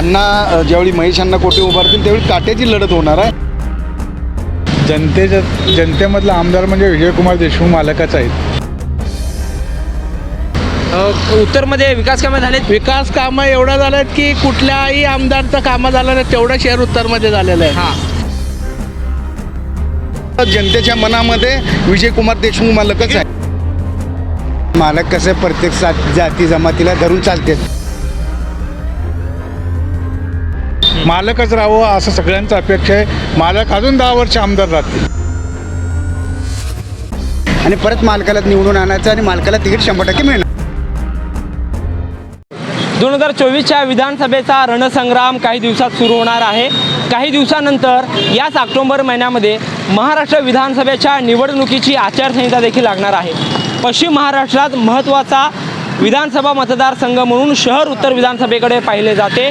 अण्णा ज्यावेळी महेश अण्णा कोटे उभारतील त्यावेळी काट्याची लढत होणार आहे. जनतेच्या जनतेमधला आमदार म्हणजे विजयकुमार देशमुख मालकच आहेत. उत्तरमध्ये विकास कामे झालेत? विकास कामं एवढं झालं की कुठल्याही आमदारचं कामं झालं नाही तेवढं शहर उत्तरमध्ये झालेलं आहे. हां. जनतेच्या मनामध्ये विजयकुमार देशमुख मालकच आहे मालक कसं प्रत्येक जाती जमातीला धरून चालते मालकच राहावं असं सगळ्यांचं अपेक्षा आहे. मालक अजून दहा वर्ष आमदार राहतील. आणि परत मालकाला निवडून आणायचं आणि मालकाला तिकीट शंभर टक्के मिळणार. दोन हजार चोवीसच्या विधानसभेचा रणसंग्राम काही दिवसात सुरू होणार आहे. काही दिवसानंतर याच ऑक्टोबर महिन्यामध्ये महाराष्ट्र विधानसभेच्या निवडणुकीची आचारसंहिता देखील लागणार आहे. पश्चिम महाराष्ट्रात महत्त्वाचा विधानसभा मतदारसंघ म्हणून शहर उत्तर विधानसभेकडे पाहिले जाते.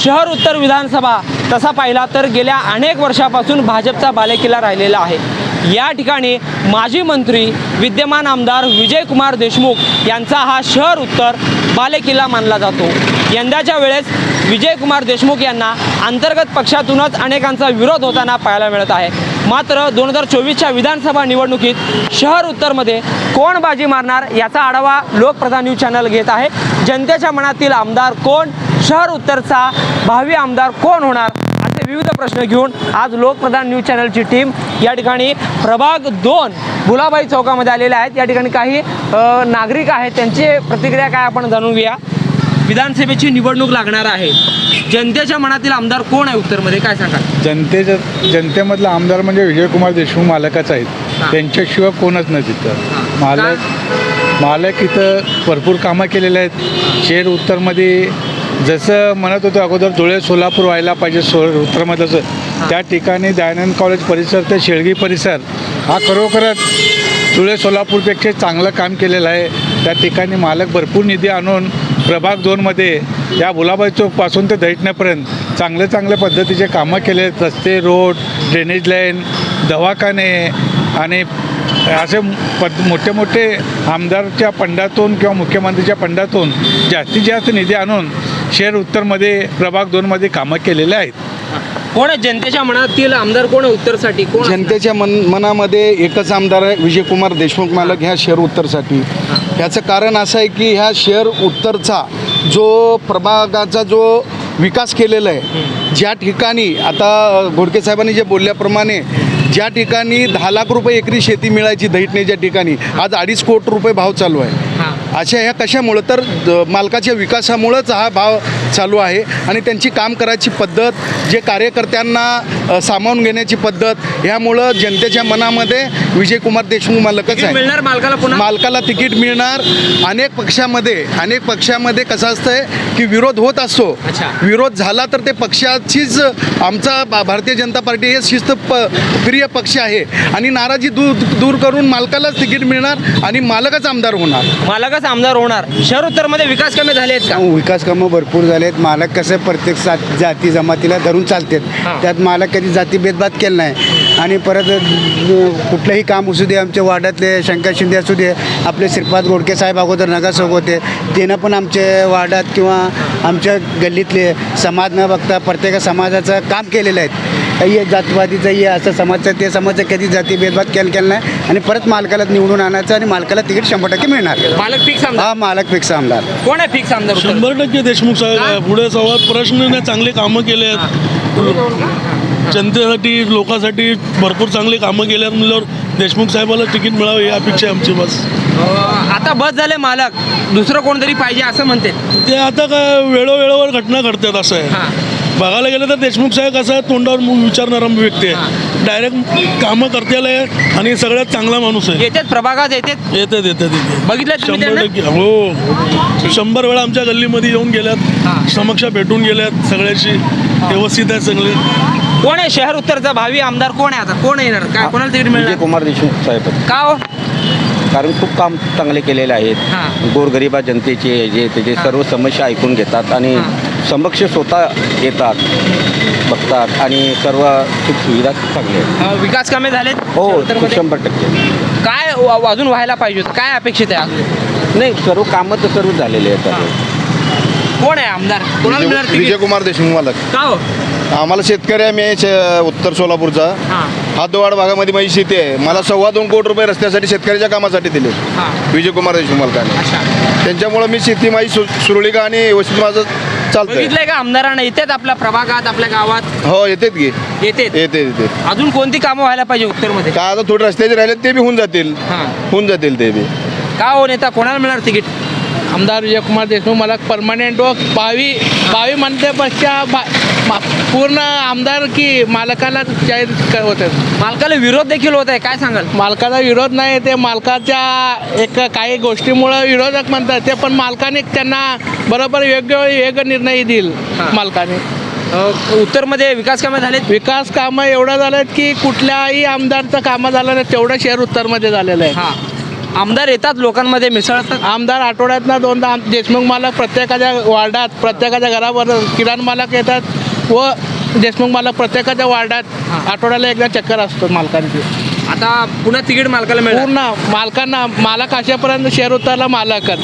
शहर उत्तर विधानसभा तसा पाहिला तर गेल्या अनेक वर्षापासून भाजपचा बालेकिल्ला राहिलेला आहे. या ठिकाणी माजी मंत्री विद्यमान आमदार विजयकुमार देशमुख यांचा हा शहर उत्तर बालेकिल्ला मानला जातो. यंदाच्या वेळेस विजयकुमार देशमुख यांना अंतर्गत पक्षातूनच अनेकांचा विरोध होताना पाहायला मिळत आहे. मात्र दोन हजार चोवीसच्या विधानसभा निवडणुकीत शहर उत्तरमध्ये कोण बाजी मारणार याचा आढावा लोकप्रधान न्यूज चॅनल घेत आहे. जनतेच्या मनातील आमदार कोण? शहर उत्तरचा भावी आमदार कोण होणार असे विविध प्रश्न घेऊन आज लोकप्रधान न्यूज चॅनलची टीम या ठिकाणी प्रभाग दोन भुलाबाई चौकामध्ये आलेले आहेत. या ठिकाणी काही नागरिक आहेत. त्यांची प्रतिक्रिया काय आपण जाणून घेऊया. विधानसभेची निवडणूक लागणार आहे. जनतेच्या मनातील आमदार कोण आहे उत्तरमध्ये? काय सांगाल? जनतेच्या जनतेमधला आमदार म्हणजे विजयकुमार देशमुख मालकच आहेत. त्यांच्याशिवाय कोणच नाही तिथं. मालक मालक इथं भरपूर कामं केलेले आहेत. शहर उत्तरमध्ये जसं म्हणत होतं अगोदर धुळे सोलापूर व्हायला पाहिजे सो उत्तरमध्ये तसं त्या ठिकाणी दयानंद कॉलेज परिसर ते शेळगी परिसर हा खरोखरच धुळे सोलापूरपेक्षा चांगलं काम केलेलं आहे. त्या ठिकाणी मालक भरपूर निधी आणून प्रभाग दोनमध्ये या भुलाबाई चौकपासून ते दैठण्यापर्यंत चांगले चांगल्या पद्धतीचे कामं केले. आहेत रस्ते रोड ड्रेनेज लाईन दवाखाने आणि असे पद मोठे मोठे आमदारच्या फंडातून किंवा मुख्यमंत्रीच्या फंडातून जास्तीत जास्त निधी आणून शहर उत्तरमध्ये प्रभाग दोनमध्ये कामं केलेले आहेत. कोण आहे? जनतेच्या मनातील आमदार कोण आहे उत्तरसाठी? कोण? जनतेच्या मन मनामध्ये एकच आमदार आहे विजयकुमार देशमुख मालक ह्या शहर उत्तरसाठी. ह्याचं कारण असं आहे की ह्या शहर उत्तरचा जो प्रभागाचा जो विकास केलेला आहे ज्या ठिकाणी आता घोडके साहेबांनी जे बोलल्याप्रमाणे ज्या ठिकाणी दहा लाख रुपये एकरी शेती मिळायची दैठणीच्या ठिकाणी आज अडीच कोटी रुपये भाव चालू आहे. अशा ह्या कशामुळं? तर मालकाच्या विकासामुळंच हा भाव चालू आहे आणि त्यांची काम करायची पद्धत जे कार्यकर्त्यांना सामावून घेण्याची पद्धत ह्यामुळं जनतेच्या मनामध्ये विजयकुमार देशमुख मालकच आहे. मिळणार मालकाला पुन्हा? मालकाला तिकीट मिळणार. अनेक पक्षामध्ये अनेक पक्षामध्ये कसं असतंय की विरोध होत असतो. विरोध झाला तर ते पक्षाचीच आमचा भारतीय जनता पार्टी हे शिस्त प प्रिय पक्ष आहे. आणि नाराजी दूर दूर करून मालकालाच तिकीट मिळणार आणि मालकच आमदार होणार. मालकच आमदार होणार? शहर उत्तरमध्ये विकास कामे झाले आहेत का? विकास कामं भरपूर झालेत मालक कसं प्रत्येक सात जाती जमातीला धरून चालतात. हां. त्यात मालक कधी जाती भेदभाद केला नाही. आणि परत कुठलंही काम असू दे आमच्या वार्डातले शंकर शिंदे असू दे आपले श्रीपाद गोडके साहेब अगोदर नगरसेवक होते त्यानं पण आमच्या वार्डात किंवा आमच्या गल्लीतले समाज न बघता प्रत्येक समाजाचं काम केलेलं आहे. हे जातवादीचं हे असं समाजचं ते समाजचं कधी जाती भेदभाद केलं केलं नाही. आणि परत मालकाला निवडून आणायचं आणि मालकाला तिकीट शंभर टक्के मिळणार. मालक फिक्स आमदार? हा मालक फिक्स आमदार. कोण आहे फिक्स आमदार? उत्तर? शंभर टक्के देशमुख साहेब पुढे सवा प्रश्न चांगले कामं केले आहेत जनतेसाठी लोकांसाठी भरपूर चांगले कामं केले आहेत म्हणल्यावर देशमुख साहेबाला तिकीट मिळावं ही अपेक्षा आहे आमची बस. अं, आता बस झाले मालक. दुसरं कोणतरी पाहिजे असं म्हणते. ते आता काय वेळोवेळोवर घटना घडतात असं आहे. हां. बघायला गेलं तर देशमुख साहेब कसं तोंडावर मुग विचारणारा व्यक्ती आहे. डायरेक्ट कामं करतेला आहे आणि सगळ्यात चांगला माणूस आहे. येतात प्रभागात येतात? येतात येतात येतात. बघितलं तुम्ही शंभर त्यांना? टक्के. हो. शंभर वेळा आमच्या गल्लीमध्ये येऊन गेल्यात. समक्ष भेटून गेल्यात सगळ्याशी. व्यवस्थित आहे सगळे. कोण आहे शहर उत्तरचा भावी आमदार? कोण आहे आता? कोण येणार? काय कोणाला तिकीट मिळणार? विजयकुमार देशमुख साहेब. का हो? कारण खूप काम चांगले केलेले आहेत. गोरगरिबा जनतेचे जे त्याचे सर्व समस्या ऐकून घेतात आणि हां. समक्ष स्वतः येतात बघतात आणि सर्व सुखसुविधा चांगल्या आहेत. अं, विकास कामे झालेत हो उत्तरमध्ये? शंभर टक्के. काय व- अजून व्हायला पाहिजे होतं? काय अपेक्षित आहे अजून नाही सर्व कामं तर सर्व झालेले आहेत. कोण आहे आमदार? कोणाला मिळणार तिकीट? विजयकुमार देशमुख मालक. का हो? आम्हाला शेतकरी आहे मी श- उत्तर सोलापूरचा. हां. हातवाड भागामध्ये माझी शेती आहे. मला सव्वा दोन कोटी रुपये रस्त्यासाठी शेतकऱ्याच्या कामासाठी दिले हां. विजयकुमार देशमुख मालकाने. अच्छा. त्यांच्यामुळे मी शेती माझी सु सुरळीक आणि व्यवस्थित माझं चालतंय. बघितलंय का? आमदारांना येतात आपल्या प्रभागात आपल्या गावात? हो येतात की. येते येते येते अजून कोणती कामं व्हायला पाहिजे उत्तरमध्ये? काय आता थोडे रस्त्याचे राहिले ते बी होऊन जातील. हां. होऊन जातील ते बी. का हो नेता? कोणाला मिळणार तिकीट? आमदार विजयकुमार देशमुख मला परमनंट व बावी बावी म्हणण्यापेक्षा बा मा- पूर्ण आमदार की मालकाला जाहीर होतात मालकाला विरोध देखील होत आहे काय सांगाल? मालकाचा विरोध नाही ते मालकाच्या एक काही गोष्टीमुळं विरोधक म्हणतात ते पण मालकाने त्यांना बरोबर योग्य वेळी योग्य निर्णय देईल. मालकाने. उत्तरमध्ये विकास कामे झालेत? विकास कामं एवढं झालं की कुठल्याही आमदारचं कामं झालं नाही तेवढं शहर उत्तरमध्ये झालेलं आहे. हा. आमदार येतात लोकांमध्ये मिसळतात? आमदार आठवड्यातनं दोनदा आम- देशमुख मालक प्रत्येकाच्या वार्डात प्रत्येकाच्या घरावर किराण मालक येतात. व देशमुख मालक प्रत्येकाच्या वार्डात आठवड्याला एकदा चक्कर असतो मालकांची. आता पुन्हा तिकीट मालकाला मिळणार. पूर्ण मालकांना मालक अशापर्यंत शेअर उतरला मालकच.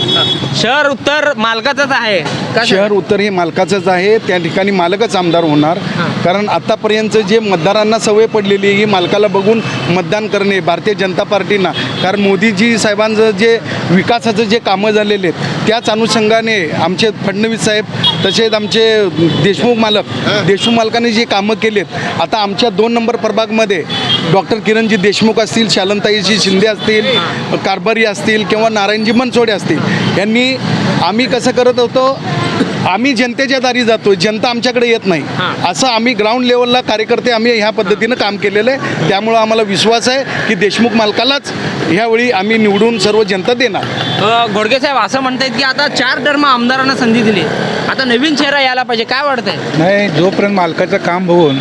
शहर उत्तर मालकाचंच आहे. का शहर उत्तर हे मालकाचंच आहे. त्या ठिकाणी मालकच आमदार होणार. हां. कारण आतापर्यंत जे मतदारांना सवय पडलेली आहे ही मालकाला बघून मतदान करणे भारतीय जनता पार्टीना. कारण मोदीजी साहेबांचं जे विकासाचं जे कामं झालेले आहेत त्याच अनुषंगाने आमचे फडणवीस साहेब तसेच आमचे देशमुख मालक देशमुख मालकाने जे कामं केलेत आता आमच्या दोन नंबर प्रभागमध्ये डॉक्टर किरणजी देशमुख असतील शालंताईजी शिंदे असतील कारभारी असतील किंवा नारायणजी मनसोडे असतील यांनी आम्ही कसं करत होतो आम्ही जनतेच्या दारी जातो जनता आमच्याकडे येत नाही. असं आम्ही ग्राउंड लेवलला कार्यकर्ते आम्ही ह्या पद्धतीनं काम केलेलं आहे. त्यामुळं आम्हाला विश्वास आहे की देशमुख मालकालाच ह्यावेळी आम्ही निवडून सर्व जनता देणार. घोडके साहेब असं म्हणतायत की आता चार टर्म आमदारांना संधी दिली. आता नवीन चेहरा यायला पाहिजे काय वाटतंय? नाही जोपर्यंत मालकाचं काम बघून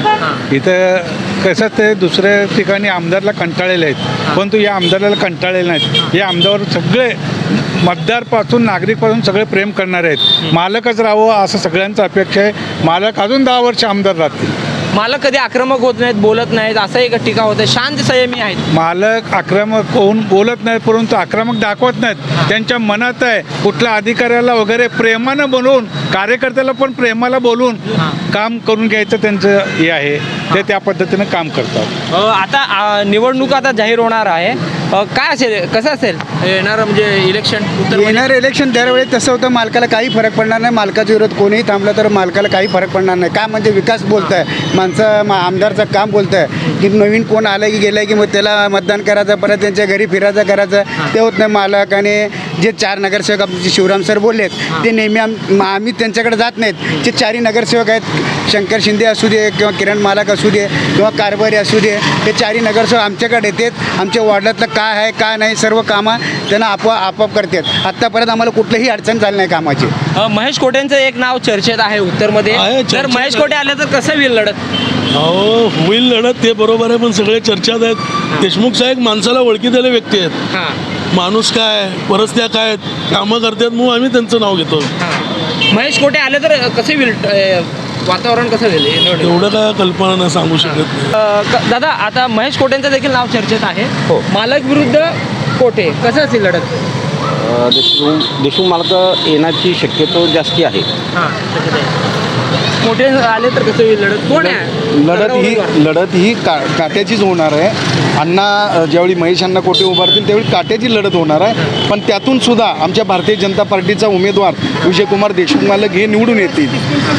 इथं कसं ते दुसऱ्या ठिकाणी आमदारला कंटाळलेले आहेत. परंतु या आमदाराला कंटाळलेले नाहीत. हे आमदार सगळे मतदारपासून नागरिकपासून सगळे प्रेम करणारे आहेत. मालकच राहावं असं सगळ्यांचं अपेक्षा आहे. मालक अजून दहा वर्ष आमदार राहतील. मालक कधी आक्रमक होत नाहीत बोलत नाहीत असं एक टीका होत. शांत संयमी आहेत. मालक आक्रमक होऊन बोलत नाहीत परंतु आक्रमक दाखवत नाहीत. त्यांच्या मनात आहे कुठल्या अधिकाऱ्याला वगैरे प्रेमानं बोलून कार्यकर्त्याला पण प्रेमाला बोलून काम करून घ्यायचं त्यांचं हे आहे. ते त्या पद्धतीनं काम करतात. आता निवडणूक आता जाहीर होणार आहे. अ, काय असेल? कसं असेल? येणार म्हणजे इलेक्शन उत्तर येणार इलेक्शन दरवेळी तसं होतं मालकाला काही फरक पडणार नाही. मालकाचा विरोध कोणीही थांबला तर मालकाला काही फरक पडणार नाही. काय म्हणजे विकास बोलत आहे माणसं मा आमदारचं काम बोलत आहे की नवीन कोण आलं की गेलं की मग त्याला मतदान करायचं परत त्यांच्या घरी फिरायचं करायचं. ते होत नाही. मालक आणि जे चार नगरसेवक आमचे शिवराम सर बोललेत ते नेहमी आम म- आम्ही त्यांच्याकडे जात नाहीत. जे चारही नगरसेवक आहेत शंकर शिंदे असू दे किंवा किरण मालक असू दे किंवा कारभारी असू दे ते चारही नगरसेवक आमच्याकडे येतात. आमच्या वार्डातलं काय आहे काय नाही सर्व कामं त्यांना आपोआप आपोआप करतात. आत्तापर्यंत आम्हाला कुठलीही अडचण झाली नाही कामाची. अ, महेश कोटेंचं एक नाव चर्चेत आहे उत्तरमध्ये. आहे, तर महेश आहे. कोटे आले तर कसं होईल लढत? अहो होईल लढत ते बरोबर आहे पण सगळे चर्चेत आहेत. देशमुख साहेब माणसाला ओळखीतले व्यक्ती आहेत. हां. माणूस काय परस्त्या काय आहेत कामं करतात म्हणून आम्ही त्यांचं नाव घेतो. हां. महेश कोटे आले तर कसं होईल अ, वातावरण कसं निवडणूक? एवढं काय कल्पना नाही सांगू शकत नाही. दादा आता महेश कोटेंचं देखील नाव चर्चेत आहे. हो. मालक विरुद्ध कोटे कसं असेल लढत? अ, देशमुख देशमुख मालक येण्याची शक्यतो जास्ती आहे. हां मोठे आले तर कसं होईल? लढत कोण आहे? लढत ही लढत ही का काट्याचीच होणार आहे. अण्णा ज्यावेळी महेश अण्णा कोटे उभारतील त्यावेळी काट्याची लढत होणार आहे. पण त्यातून सुद्धा आमच्या भारतीय जनता पार्टीचा उमेदवार विजयकुमार देशमुख मालक हे निवडून येतील.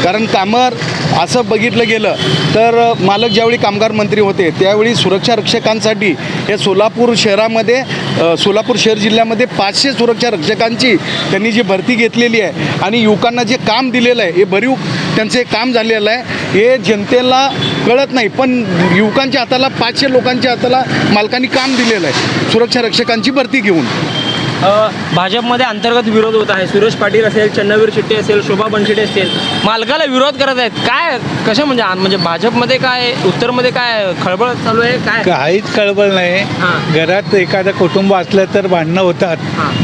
कारण कामर असं बघितलं गेलं तर मालक ज्यावेळी कामगार मंत्री होते त्यावेळी सुरक्षा रक्षकांसाठी हे सोलापूर शहरामध्ये सोलापूर शहर जिल्ह्यामध्ये पाचशे सुरक्षा रक्षकांची त्यांनी जी भरती घेतलेली आहे आणि युवकांना जे काम दिलेलं आहे हे भरीव त्यांचे काम झालेलं आहे हे जनतेला कळत नाही. पण युवकांच्या हाताला पाचशे लोकांच्या हाताला मालकांनी काम दिलेलं आहे सुरक्षा रक्षकांची भरती घेऊन. भाजपमध्ये अंतर्गत विरोध होत आहे. सुरेश पाटील असेल चन्नवीर शेट्टी असेल शोभा बनशेट्टी असेल मालकाला विरोध करत आहेत. काय कशा म्हणजे म्हणजे भाजपमध्ये काय उत्तरमध्ये काय खळबळ चालू आहे? काय? काहीच कळबळ नाही. घरात एखादं कुटुंब असलं तर भांडणं होतात.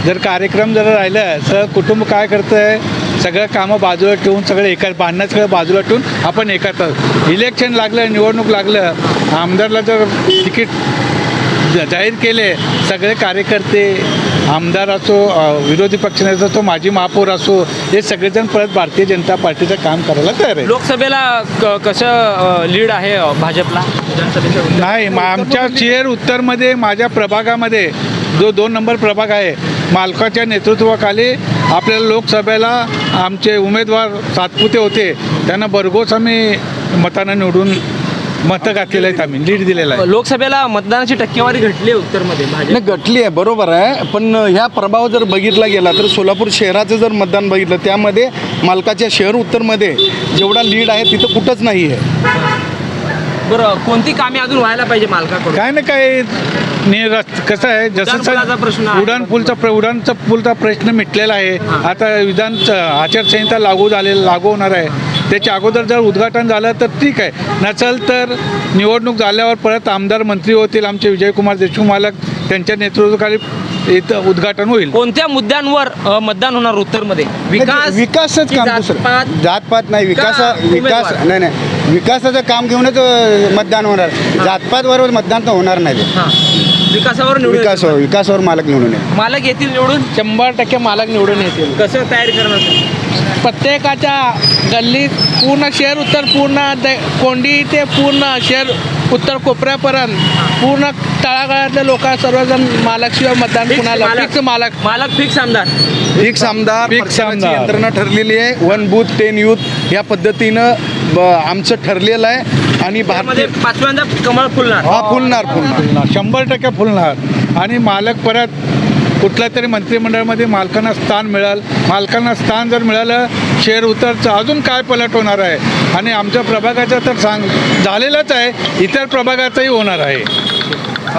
जर कार्यक्रम जर राहिलं तर कुटुंब काय करतंय? सगळं कामं बाजूला ठेवून सगळं एका भांडणं सगळं बाजूला ठेवून आपण एकत्र इलेक्शन लागलं निवडणूक लागलं आमदारला जर तिकीट जाहीर केले. सगळे कार्यकर्ते आमदार असो विरोधी पक्षनेता असो माजी महापौर असो हे सगळेजण परत भारतीय जनता पार्टीचं काम करायला तयार आहे लोकसभेला क- कसं लीड आहे भाजपला? नाही आमच्या चियर उत्तरमध्ये माझ्या प्रभागामध्ये जो दोन नंबर प्रभाग आहे मालकाच्या नेतृत्वाखाली आपल्याला लोकसभेला आमचे उमेदवार सातपुते होते. त्यांना भरघोस आम्ही मतानं निवडून मतं घातलेलं आहेत आम्ही? लीड दिलेलं आहे. लोकसभेला मतदानाची टक्केवारी घटली आहे उत्तरमध्ये भाजप. नाही गटली आहे बरोबर आहे. पण ह्या प्रभाव जर बघितला गेला तर सोलापूर शहराचं जर मतदान बघितलं त्यामध्ये मालकाच्या शहर उत्तरमध्ये जेवढा लीड आहे तिथं कुठंच नाही आहे. बरं कोणती कामे अजून व्हायला पाहिजे मालकाकडून? काय ना काय नि कसं आहे उड्डाणपुलाचा जसं प्रश्न आहे. उडान पूलचा प्र उडानचा पूलचा प्रश्न मिटलेला आहे. आता विधान आचारसंहिता लागू झाले लागू होणार आहे. त्याच्या अगोदर जर उद्घाटन झालं तर ठीक आहे नसेल तर निवडणूक झाल्यावर परत आमदार मंत्री होतील आमचे विजयकुमार देशमुख मालक त्यांच्या नेतृत्वाखाली इथं उद्घाटन होईल कोणत्या मुद्द्यांवर अ, मतदान होणार उत्तरमध्ये विकास विकासच की काम जातपात? दुसरं जातपात नाही विकास का विकास उमेदवार? नाही नाही विकासाचं काम घेऊनच अं, मतदान होणार जातपात बरोबर मतदान तर होणार नाही ते. हां विकासावर निवडून विकास. विकासावर मालक निवडून येईल मालक येतील निवडून शंभर टक्के मालक निवडून येतील कसं तयार करणार? प्रत्येकाच्या गल्लीत पूर्ण शहर उत्तर पूर्ण द कोंडी ते पूर्ण शहर उत्तर कोपऱ्यापर्यंत पूर्ण तळागाळातले लोक सर्वजण मालकशिवाय मतदान कुणाला मालक. फिक्स मालक. मालक फिक्स आमदार. फिक्स आमदार आमदार. यंत्रणा ठरलेली आहे. वन बूथ टेन युथ या पद्धतीनं ब- आमचं ठरलेलं आहे. आणि भारतीय पाचव्यांदा कमळ फुलणार. हा फुलणार फुलणार. फुलणार. शंभर टक्के फुलणार. आणि मालक परत कुठल्या तरी मंत्रिमंडळामध्ये मालकांना स्थान मिळालं मालकांना स्थान जर मिळालं शेअर उतरचं अजून काय पलट होणार आहे? आणि आमच्या प्रभागाचं तर सांग झालेलंच आहे इतर प्रभागाचंही होणार आहे.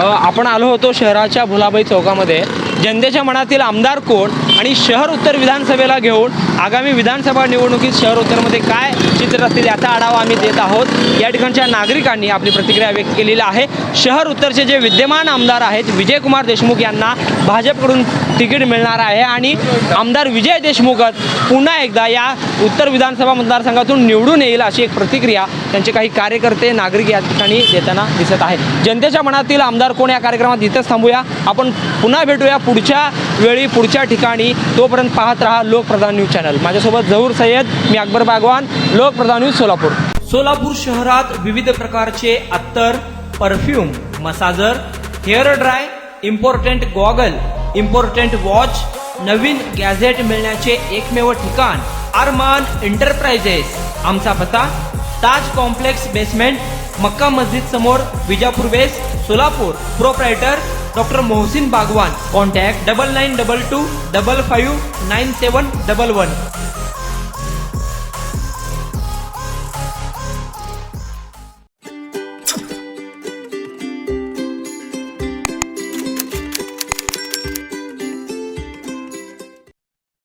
आपण आलो होतो शहराच्या भुलाबाई चौकामध्ये. जनतेच्या मनातील आमदार कोण? आणि शहर उत्तर विधानसभेला घेऊन आगामी विधानसभा निवडणुकीत शहर उत्तरमध्ये काय चित्र असतील याचा आढावा आम्ही देत आहोत. या ठिकाणच्या नागरिकांनी आपली प्रतिक्रिया व्यक्त केलेली आहे. शहर उत्तरचे जे विद्यमान आमदार आहेत विजयकुमार देशमुख यांना भाजपकडून तिकीट मिळणार आहे. आणि आमदार विजय देशमुखच पुन्हा एकदा या उत्तर विधानसभा मतदारसंघातून निवडून येईल अशी एक प्रतिक्रिया त्यांचे काही कार्यकर्ते नागरिक या ठिकाणी देताना दिसत आहे जनतेच्या मनातील आमदार कोण या कार्यक्रमात? इथंच थांबूया. आपण पुन्हा भेटूया पुढच्या वेळी पुढच्या ठिकाणी. तोपर्यंत पाहत राहा लोकप्रधान न्यूज चॅनल. माझ्यासोबत जहूर सय्यद मी अकबर बागवान लोकप्रधान न्यूज सोलापूर. सोलापूर शहरात विविध प्रकारचे अत्तर perfume massager hair dry important goggle important watch नवीन गॅझेट मिळण्याचे एकमेव ठिकाण आरमान एंटरप्राइजेस. आमचा पत्ता ताज कॉम्प्लेक्स बेसमेंट मक्का मस्जिद समोर Vijapur west Solapur. Proprietor doctor Mohsin Bagwan contact double nine double two double five nine seven double one